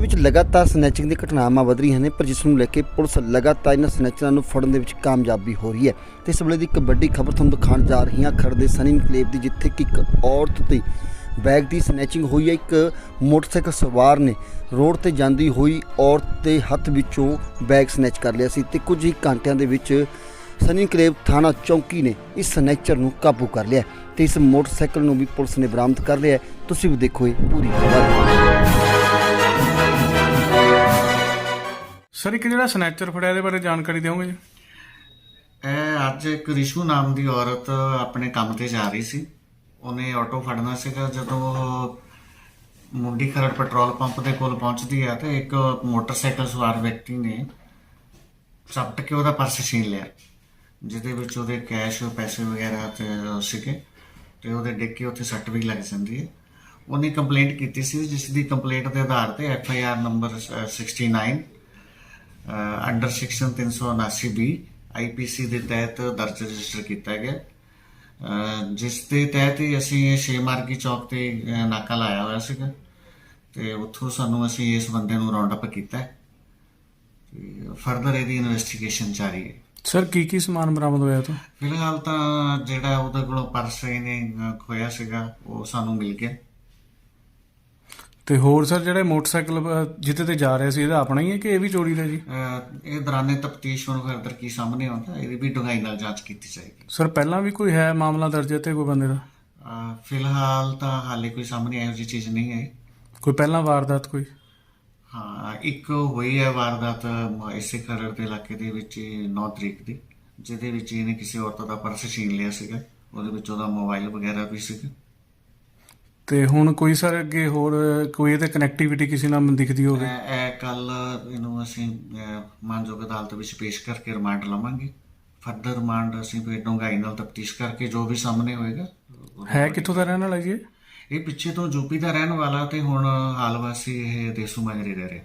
ਦੇ ਵਿੱਚ ਲਗਾਤਾਰ ਸਨੈਚਿੰਗ ਦੀ ਘਟਨਾਵਾਂ ਵਧ ਰਹੀਆਂ ਨੇ, ਪਰ ਜਿਸ ਨੂੰ ਲੈ ਕੇ ਪੁਲਿਸ ਲਗਾਤਾਰ ਇਹਨਾਂ ਸਨੈਚਰਾਂ ਨੂੰ ਫੜਨ ਦੇ ਵਿੱਚ ਕਾਮਯਾਬੀ ਹੋ ਰਹੀ ਹੈ। ਤੇ ਇਸ ਵੇਲੇ ਦੀ ਇੱਕ ਵੱਡੀ ਖਬਰ ਤੁਹਾਨੂੰ ਦਿਖਾਉਣ ਜਾ ਰਹੀ ਹਾਂ ਖੜ ਦੇ ਸਨੀ ਇਨਕਲੇਵ ਦੀ, ਜਿੱਥੇ ਕਿ ਇੱਕ ਔਰਤ ਤੇ ਬੈਗ ਦੀ ਸਨੈਚਿੰਗ ਹੋਈ ਹੈ। ਇੱਕ ਮੋਟਰਸਾਈਕਲ ਸਵਾਰ ਨੇ ਰੋਡ ਤੇ ਜਾਂਦੀ ਹੋਈ ਔਰਤ ਦੇ ਹੱਥ ਵਿੱਚੋਂ ਬੈਗ ਸਨੈਚ ਕਰ ਲਿਆ ਸੀ ਤੇ ਕੁਝ ਹੀ ਘੰਟਿਆਂ ਦੇ ਵਿੱਚ ਸਨੀ ਇਨਕਲੇਵ ਥਾਣਾ ਚੌਂਕੀ ਨੇ ਇਸ ਸਨੈਚਰ ਨੂੰ ਕਾਬੂ ਕਰ ਲਿਆ ਤੇ ਇਸ ਮੋਟਰਸਾਈਕਲ ਨੂੰ ਵੀ ਪੁਲਿਸ ਨੇ ਬਰਾਮਦ ਕਰ ਲਿਆ ਤੁਸੀਂ ਵੀ ਦੇਖੋ ਇਹ ਪੂਰੀ ਖਬਰ। ਸਰ, ਇੱਕ ਜਿਹੜਾ ਸਨੈਚਰ ਫੜਿਆ, ਇਹਦੇ ਬਾਰੇ ਜਾਣਕਾਰੀ ਦਿਓਗੇ ਜੀ? ਇਹ ਅੱਜ ਇੱਕ ਰਿਸ਼ੂ ਨਾਮ ਦੀ ਔਰਤ ਆਪਣੇ ਕੰਮ ਤੇ ਜਾ ਰਹੀ ਸੀ। ਉਹਨੇ ਆਟੋ ਫੜਨਾ ਸੀਗਾ, ਜਦੋਂ ਉਹ ਮੁੰਡੀ ਖਰੜ ਪੈਟਰੋਲ ਪੰਪ ਦੇ ਕੋਲ ਪਹੁੰਚਦੀ ਹੈ ਤੇ ਇੱਕ ਮੋਟਰਸਾਈਕਲ ਸਵਾਰ ਵਿਅਕਤੀ ਨੇ ਚਪਟ ਕੇ ਉਹਦਾ ਪਰਸ ਛੀਨ ਲਿਆ, ਜਿਹਦੇ ਵਿੱਚ ਉਹਦੇ ਕੈਸ਼ ਪੈਸੇ ਵਗੈਰਾ ਤੇ ਸੀਗੇ ਤੇ ਉਹਦੇ ਡਿੱਗ ਕੇ ਉੱਥੇ ਸੱਟ ਵੀ ਲੱਗ ਜਾਂਦੀ ਹੈ। ਉਹਨੇ ਕੰਪਲੇਂਟ ਕੀਤੀ ਸੀ, ਜਿਸ ਦੀ ਕੰਪਲੇਂਟ ਦੇ ਆਧਾਰ ਤੇ F I R number 69 under section 379 B IPC ਦੇ ਤਹਿਤ ਦਰਜ ਰਜਿਸਟਰ ਕੀਤਾ ਗਿਆ। ਜਿਸ ਦੇ ਤਹਿਤ ਹੀ ਅਸੀਂ ਇਹ ਛੇ ਮਾਰਗੀ ਚੌਕ ਤੇ ਨਾਕਾ ਲਾਇਆ ਹੋਇਆ ਸੀਗਾ। ਤੇ ਉੱਥੋਂ ਸਾਨੂੰ ਅਸੀਂ ਇਸ ਬੰਦੇ ਨੂੰ ਰਾਉਂਡ ਅਪ ਕੀਤਾ। ਤੇ ਫਰਦਰ ਇਹਦੀ ਇਨਵੈਸਟੀਗੇਸ਼ਨ ਜਾਰੀ ਹੈ। ਸਰ ਕੀ ਕੀ ਸਮਾਨ ਬਰਾਮਦ ਹੋਇਆ ਤੋਂ ਫਿਲਹਾਲ ਤਾਂ ਜਿਹੜਾ ਉਹਦੇ ਕੋਲੋਂ ਪਰਸ ਇਹਨੇ ਖੋਇਆ ਸੀਗਾ ਉਹ ਸਾਨੂੰ ਮਿਲ ਗਿਆ। ਤੇ ਹੋਰ ਸਰ ਜਿਹੜੇ ਮੋਟਰਸਾਈਕਲ ਜਿਹਦੇ ਤੇ ਜਾ ਰਿਹਾ ਸੀ ਇਹਦਾ ਆਪਣਾ ਹੀ ਹੈ ਕਿ ਇਹ ਵੀ ਚੋਰੀ ਦਾ ਜੀ? ਇਹ ਦੌਰਾਨੇ ਤਫਤੀਸ਼ ਹੁਣ ਫਰਦਰ ਕੀ ਸਾਹਮਣੇ ਆਉਂਦਾ ਇਹਦੀ ਵੀ ਡੂੰਘਾਈ ਨਾਲ ਜਾਂਚ ਕੀਤੀ ਜਾਏਗੀ। ਸਰ ਪਹਿਲਾਂ ਵੀ ਕੋਈ ਹੈ ਮਾਮਲਾ ਦਰਜ ਹੈ ਤੇ ਕੋਈ ਬੰਦੇ ਦਾ? ਫਿਲਹਾਲ ਤਾਂ ਹਾਲੇ ਕੋਈ ਸਾਹਮਣੇ ਇਹੋ ਜਿਹੀ ਚੀਜ਼ ਨਹੀਂ ਆਈ। ਕੋਈ ਪਹਿਲਾਂ ਵਾਰਦਾਤ ਕੋਈ? ਹਾਂ ਇੱਕ ਹੋਈ ਹੈ ਵਾਰਦਾਤ ਇਸੇ ਖਰੜ ਦੇ ਇਲਾਕੇ ਦੇ ਵਿੱਚ 9 ਤਰੀਕ ਦੀ ਜਿਹਦੇ ਵਿੱਚ ਇਹਨੇ ਕਿਸੇ ਔਰਤ ਦਾ ਪਰਸ ਛੀਨ ਲਿਆ ਸੀਗਾ ਉਹਦੇ ਵਿੱਚ ਉਹਦਾ ਮੋਬਾਈਲ ਵਗੈਰਾ ਵੀ ਸੀਗਾ। ਤੇ ਹੁਣ ਕੋਈ ਸਰ ਅੱਗੇ ਹੋਰ ਕੋਈ ਇਹਦੇ ਕਨੈਕਟੀਵਿਟੀ ਕਿਸੇ ਨਾਲ ਦਿਖਦੀ ਹੋਵੇ? ਇਹ ਕੱਲ ਇਹਨੂੰ ਅਸੀਂ ਮਾਨਯੋਗ ਅਦਾਲਤ ਵਿੱਚ ਪੇਸ਼ ਕਰਕੇ ਰਿਮਾਂਡ ਲਵਾਂਗੇ। ਫਰਦਰ ਰਿਮਾਂਡ ਅਸੀਂ ਫਿਰ ਡੂੰਘਾਈ ਨਾਲ ਤਫਤੀਸ਼ ਕਰਕੇ ਜੋ ਵੀ ਸਾਹਮਣੇ ਹੋਏਗਾ। ਹੈ ਕਿੱਥੋਂ ਦਾ ਰਹਿਣ ਵਾਲਾ ਜੀ ਇਹ? ਪਿੱਛੇ ਤੋਂ ਯੂਪੀ ਦਾ ਰਹਿਣ ਵਾਲਾ ਤੇ ਹੁਣ ਹਾਲ ਵਾਸੀ ਇਹ ਦੇਸੂ ਮਾਜਰੇ ਰਹਿ ਰਿਹਾ।